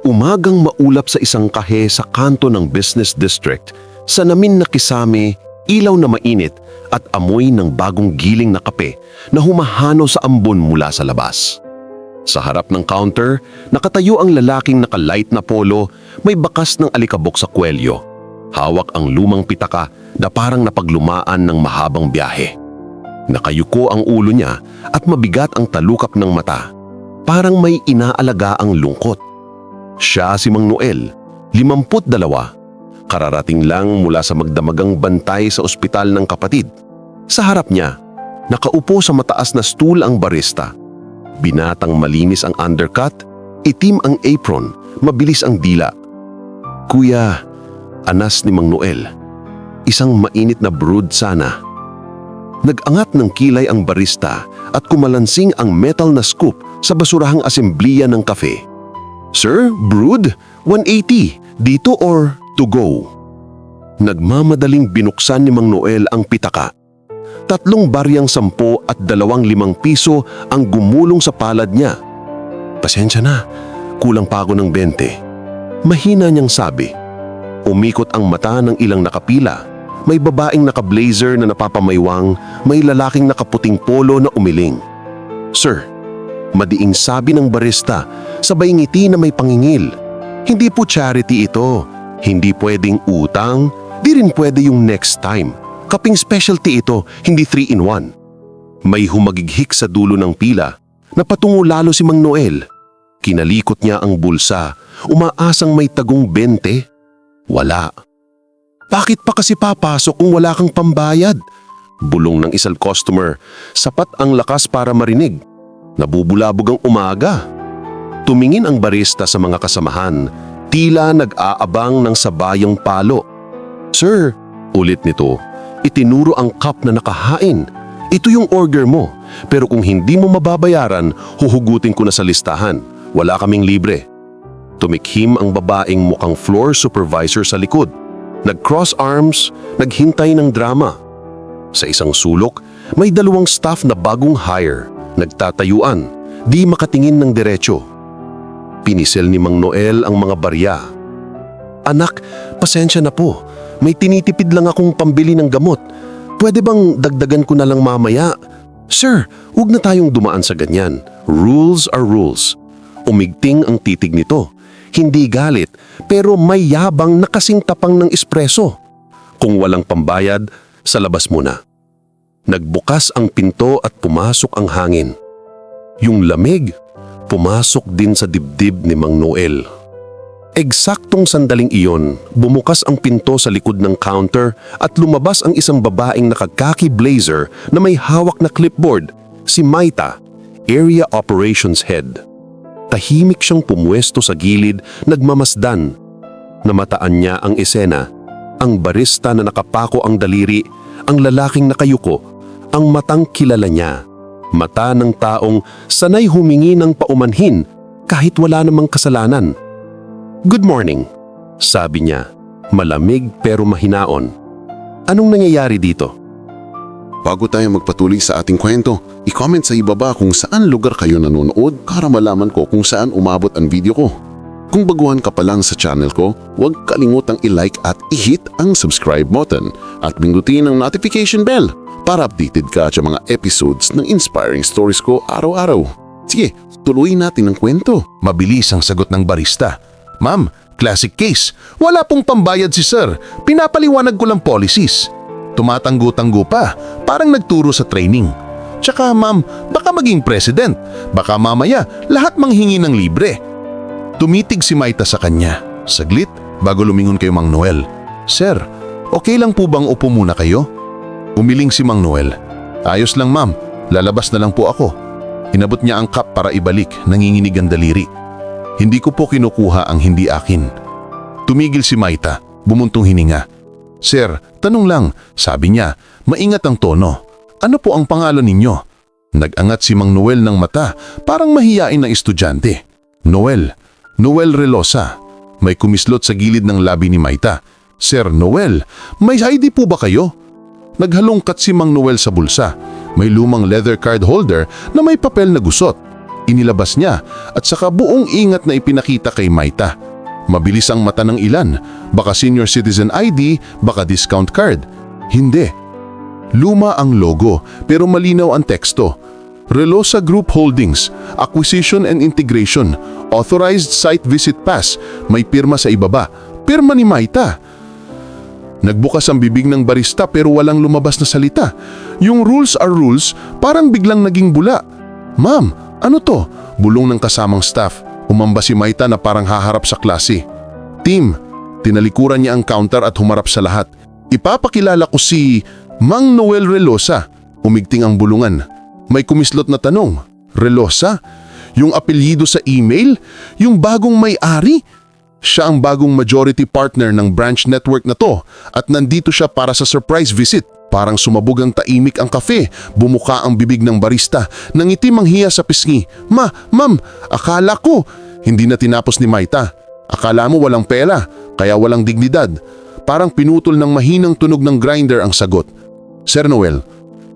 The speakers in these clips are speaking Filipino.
Umagang maulap sa isang kahe sa kanto ng business district, sa namin na kisame, ilaw na mainit at amoy ng bagong giling na kape na humahano sa ambon mula sa labas. Sa harap ng counter, nakatayo ang lalaking nakalight na polo, may bakas ng alikabok sa kwelyo. Hawak ang lumang pitaka na parang napaglumaan ng mahabang biyahe. Nakayuko ang ulo niya at mabigat ang talukap ng mata. Parang may inaalaga ang lungkot. Siya si Mang Noel, 52, kararating lang mula sa magdamagang bantay sa ospital ng kapatid. Sa harap niya, nakaupo sa mataas na stool ang barista. Binatang malinis ang undercut, itim ang apron, mabilis ang dila. Kuya, anas ni Mang Noel, isang mainit na brood sana. Nag-angat ng kilay ang barista at kumalansing ang metal na scoop sa basurahang asembliya ng kafe. Sir, brood, 180, dito or to go? Nagmamadaling binuksan ni Mang Noel ang pitaka. Tatlong baryang sampo at dalawang limang piso ang gumulong sa palad niya. Pasensya na, kulang pa ako ng 20. Mahina niyang sabi. Umikot ang mata ng ilang nakapila. May babaeng naka-blazer na napapamaywang, may lalaking nakaputing polo na umiling. Sir, madiing sabi ng barista, sabay ngiti na may pangingil. Hindi po charity ito. Hindi pwedeng utang, di rin pwede yung next time. Kaping specialty ito, hindi 3 in 1. May humagighik sa dulo ng pila. Napatungo lalo si Mang Noel. Kinalikot niya ang bulsa, umaasang may tagong 20. Wala. Bakit pa kasi papasok kung wala kang pambayad? Bulong ng isang customer, sapat ang lakas para marinig. Nabubulabog ang umaga. Tumingin ang barista sa mga kasamahan, tila nag-aabang ng sabayang palo. Sir, ulit nito, itinuro ang cup na nakahain. Ito yung order mo, pero kung hindi mo mababayaran, huhugutin ko na sa listahan. Wala kaming libre. Tumikhim ang babaeng mukhang floor supervisor sa likod. Nag-cross arms, naghintay ng drama. Sa isang sulok, may dalawang staff na bagong hire, nagtatayuan, di makatingin ng diretsyo. Pinisel ni Mang Noel ang mga barya. Anak, pasensya na po. May tinitipid lang akong pambili ng gamot. Pwede bang dagdagan ko na lang mamaya? Sir, huwag na tayong dumaan sa ganyan. Rules are rules. Umigting ang titig nito. Hindi galit, pero may yabang na kasing tapang ng espresso. Kung walang pambayad, sa labas muna. Nagbukas ang pinto at pumasok ang hangin. Yung lamig, pumasok din sa dibdib ni Mang Noel. Eksaktong sandaling iyon, bumukas ang pinto sa likod ng counter at lumabas ang isang babaeng nakakaki blazer na may hawak na clipboard, si Maita, Area Operations Head. Tahimik siyang pumwesto sa gilid, nagmamasdan. Namataan niya ang esena, ang barista na nakapako ang daliri, ang lalaking nakayuko, ang matang kilala niya. Mata ng taong sanay humingi ng paumanhin kahit wala namang kasalanan. Good morning, sabi niya, malamig pero mahinaon. Anong nangyayari dito? Bago tayo magpatuloy sa ating kwento, i-comment sa ibaba kung saan lugar kayo nanonood para malaman ko kung saan umabot ang video ko. Kung baguhan ka pa lang sa channel ko, huwag kalimutang i-like at i-hit ang subscribe button at pindutin ang notification bell para updated ka sa mga episodes ng inspiring stories ko araw-araw. Sige, tuloy natin ang kwento. Mabilis ang sagot ng barista. Ma'am, classic case. Wala pong pambayad si sir. Pinapaliwanag ko lang policies. Tumatanggo-tanggo pa. Parang nagturo sa training. Tsaka ma'am, baka maging president. Baka mamaya lahat manghingi ng libre. Tumitig si Maita sa kanya. Saglit, bago lumingon kay Mang Noel. Sir, okay lang po bang upo muna kayo? Umiling si Mang Noel. Ayos lang ma'am, lalabas na lang po ako. Inabot niya ang cup para ibalik, nanginginig ang daliri. Hindi ko po kinukuha ang hindi akin. Tumigil si Maita, bumuntong hininga. Sir, tanong lang, sabi niya, maingat ang tono. Ano po ang pangalan ninyo? Nag-angat si Mang Noel ng mata, parang mahiyain na estudyante. Noel, Noel Relosa. May kumislot sa gilid ng labi ni Maita. Sir Noel, may ID po ba kayo? Naghalongkat si Mang Noel sa bulsa. May lumang leather card holder na may papel na gusot. Inilabas niya at saka buong ingat na ipinakita kay Maita. Mabilis ang mata ng ilan. Baka senior citizen ID, baka discount card. Hindi. Luma ang logo pero malinaw ang teksto. Relosa Group Holdings, Acquisition and Integration, Authorized Site Visit Pass, may pirma sa ibaba. Pirma ni Maita. Nagbukas ang bibig ng barista pero walang lumabas na salita. Yung rules are rules, parang biglang naging bula. Ma'am, ano to? Bulong ng kasamang staff. Umamba si Maita na parang haharap sa klase. Team, tinalikuran niya ang counter at humarap sa lahat. Ipapakilala ko si Mang Noel Relosa. Umigting ang bulungan. May kumislot na tanong. Relosa? Yung apelyido sa email? Yung bagong may-ari? Siya ang bagong majority partner ng branch network na to at nandito siya para sa surprise visit. Parang sumabog ang taimik ang kafe, bumuka ang bibig ng barista, nangitim ang hiya sa pisngi. Ma, ma'am, akala ko. Hindi na tinapos ni Maita. Akala mo walang pera, kaya walang dignidad. Parang pinutol ng mahinang tunog ng grinder ang sagot. Sir Noel,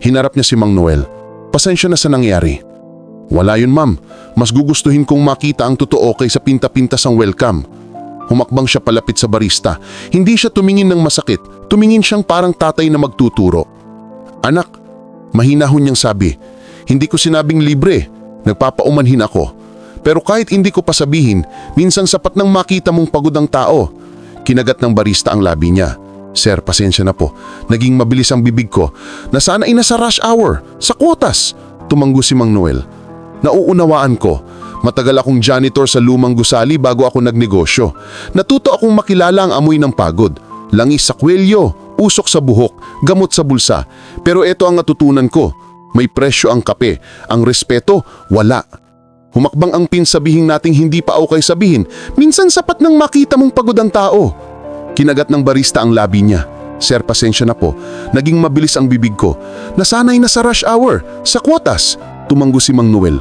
hinarap niya si Mang Noel. Pasensya na sa nangyari. Wala yun ma'am, mas gugustuhin kong makita ang totoo kaysa pinta-pintas ang welcome. Humakbang siya palapit sa barista. Hindi siya tumingin ng masakit. Tumingin siyang parang tatay na magtuturo. Anak, mahinahon niyang sabi. Hindi ko sinabing libre. Nagpapaumanhin ako. Pero kahit hindi ko pa sabihin, minsan sapat nang makita mong pagod ang tao. Kinagat ng barista ang labi niya. Sir, pasensya na po. Naging mabilis ang bibig ko na sana ay nasa rush hour, sa kwotas. Tumanggo si Mang Noel. Nauunawaan ko. Matagal akong janitor sa lumang gusali bago ako nagnegosyo. Natuto akong makilala ang amoy ng pagod. Langis sa kwelyo, usok sa buhok, gamot sa bulsa. Pero ito ang natutunan ko. May presyo ang kape. Ang respeto, wala. Humakbang ang pin sabihin nating hindi pa okay sabihin. Minsan sapat nang makita mong pagod ang tao. Kinagat ng barista ang labi niya. Sir, pasensya na po. Naging mabilis ang bibig ko. Nasanay na sa rush hour, sa kwotas. Tumanggo si Mang Noel.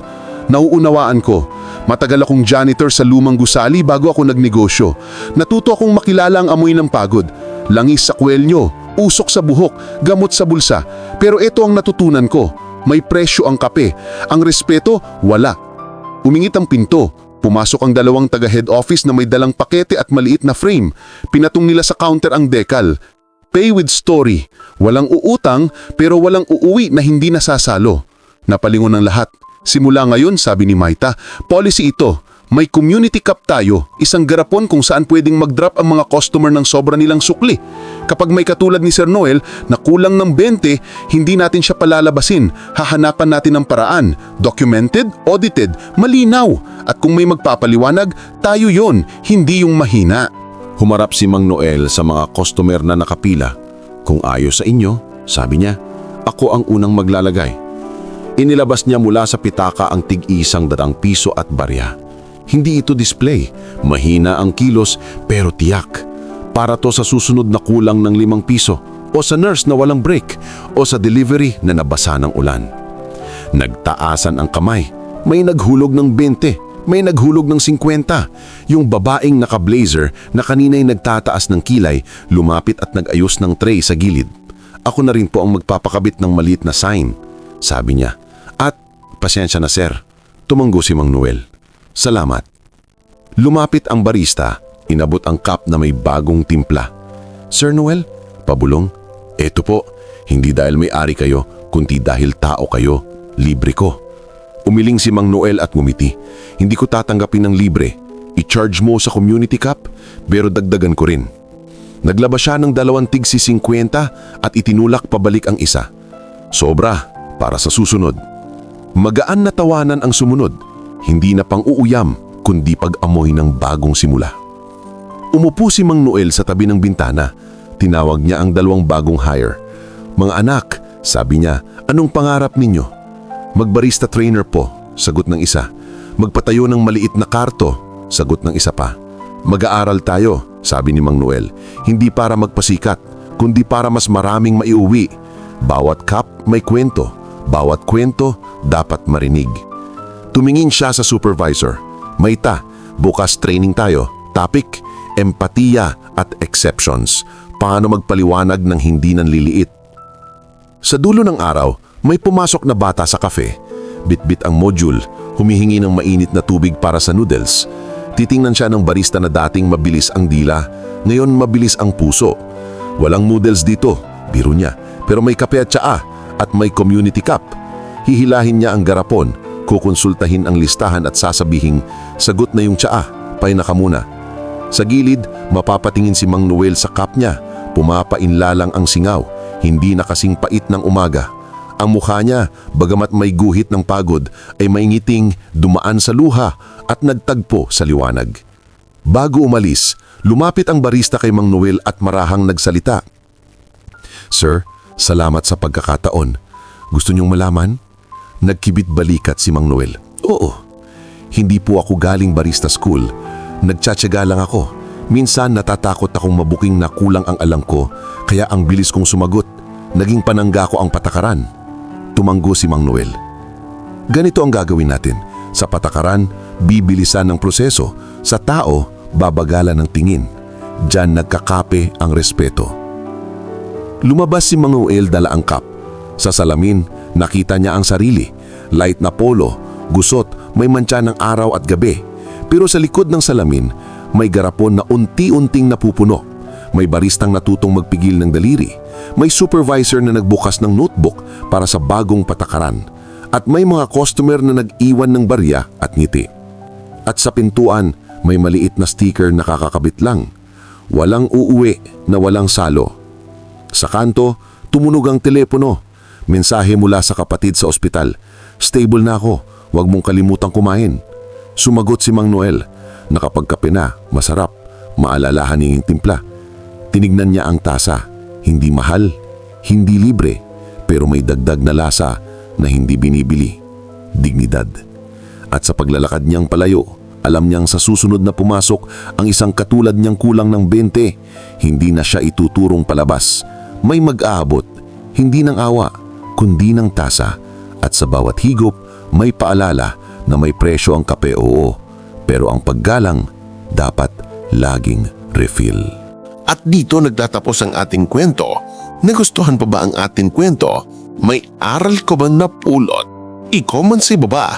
Nauunawaan ko. Matagal akong janitor sa lumang gusali bago ako nagnegosyo. Natuto akong makilala ang amoy ng pagod. Langis sa kwelyo, usok sa buhok, gamot sa bulsa. Pero ito ang natutunan ko. May presyo ang kape. Ang respeto, wala. Umingit ang pinto. Pumasok ang dalawang taga-head office na may dalang pakete at maliit na frame. Pinatong nila sa counter ang dekal. Pay with story. Walang uutang pero walang uuwi na hindi nasasalo. Napalingon ng lahat. Simula ngayon, sabi ni Maita, policy ito. May community cup tayo, isang garapon kung saan pwedeng mag-drop ang mga customer ng sobra nilang sukli. Kapag may katulad ni Sir Noel na kulang ng 20, hindi natin siya palalabasin. Hahanapan natin ng paraan. Documented, audited, malinaw. At kung may magpapaliwanag, tayo yon, hindi yung mahina. Humarap si Mang Noel sa mga customer na nakapila. Kung ayos sa inyo, sabi niya, ako ang unang maglalagay. Inilabas niya mula sa pitaka ang tig-isang darang piso at barya. Hindi ito display, mahina ang kilos pero tiyak. Para to sa susunod na kulang ng limang piso o sa nurse na walang break o sa delivery na nabasa ng ulan. Nagtaasan ang kamay, may naghulog ng 20, may naghulog ng 50. Yung babaeng naka-blazer na kanina'y nagtataas ng kilay, lumapit at nag-ayos ng tray sa gilid. Ako na rin po ang magpapakabit ng maliit na sign, sabi niya. Pasensya na sir, tumanggo si Mang Noel. Salamat. Lumapit ang barista, inabot ang cup na may bagong timpla. Sir Noel, pabulong, eto po, hindi dahil may ari kayo, kundi dahil tao kayo, libre ko. Umiling si Mang Noel at ngumiti. Hindi ko tatanggapin ng libre. I-charge mo sa community cup, pero dagdagan ko rin. Naglaba siya ng dalawang tigsi 50 at itinulak pabalik ang isa. Sobra para sa susunod. Magaan na tawanan ang sumunod, hindi na pang uuyam kundi pag-amoy ng bagong simula. Umupo si Mang Noel sa tabi ng bintana. Tinawag niya ang dalawang bagong hire. Mga anak, sabi niya, anong pangarap ninyo? Magbarista trainer po, sagot ng isa. Magpatayo ng maliit na karto, sagot ng isa pa. Mag-aaral tayo, sabi ni Mang Noel, hindi para magpasikat, kundi para mas maraming maiuwi. Bawat cup may kwento, bawat kwento dapat marinig. Tumingin siya sa supervisor. Maita, bukas training tayo. Topic, empatiya at exceptions. Paano magpaliwanag ng hindi nanliliit? Sa dulo ng araw, may pumasok na bata sa kafe. Bitbit ang module, humihingi ng mainit na tubig para sa noodles. Titingnan siya ng barista na dating mabilis ang dila, ngayon mabilis ang puso. Walang noodles dito, biro niya, pero may kape at tsaa at may community cup. Hihilahin niya ang garapon, kukonsultahin ang listahan at sasabihing, sagot na yung tsaa, paina ka muna. Sa gilid, mapapatingin si Mang Noel sa cup niya, pumapainlalang ang singaw, hindi na kasing pait ng umaga. Ang mukha niya, bagamat may guhit ng pagod, ay maingiting dumaan sa luha at nagtagpo sa liwanag. Bago umalis, lumapit ang barista kay Mang Noel at marahang nagsalita. Sir, salamat sa pagkakataon. Gusto niyong malaman? Nagkibit balikat si Mang Noel. Oo. Hindi po ako galing barista school. Nagtsatsaga lang ako. Minsan natatakot akong mabuking na kulang ang alam ko, kaya ang bilis kong sumagot. Naging panangga ko ang patakaran. Tumanggo si Mang Noel. Ganito ang gagawin natin. Sa patakaran, bibilisan ng proseso. Sa tao, babagalan ng tingin. Diyan nagkakape ang respeto. Lumabas si Mang Noel dala ang cup. Sa salamin, nakita niya ang sarili. Light na polo, gusot, may mantsa ng araw at gabi. Pero sa likod ng salamin, may garapon na unti-unting napupuno. May baristang natutong magpigil ng daliri. May supervisor na nagbukas ng notebook para sa bagong patakaran. At may mga customer na nag-iwan ng barya at ngiti. At sa pintuan, may maliit na sticker na kakakabit lang. Walang uuwi na walang salo. Sa kanto, tumunog ang telepono. Mensahe mula sa kapatid sa ospital. Stable na ako, huwag mong kalimutang kumain. Sumagot si Mang Noel. Nakapagkape na, masarap, maalalahan niyang timpla. Tinignan niya ang tasa. Hindi mahal, hindi libre, pero may dagdag na lasa na hindi binibili. Dignidad. At sa paglalakad niyang palayo, alam niyang sa susunod na pumasok ang isang katulad niyang kulang ng 20, hindi na siya ituturong palabas. May mag-aabot, hindi ng awa, kundi ng tasa. At sa bawat higop, may paalala na may presyo ang kape oo, pero ang paggalang dapat laging refill. At dito nagtatapos ang ating kwento. Nagustuhan pa ba ang ating kwento? May aral ko ba napulot? I-comment sa baba.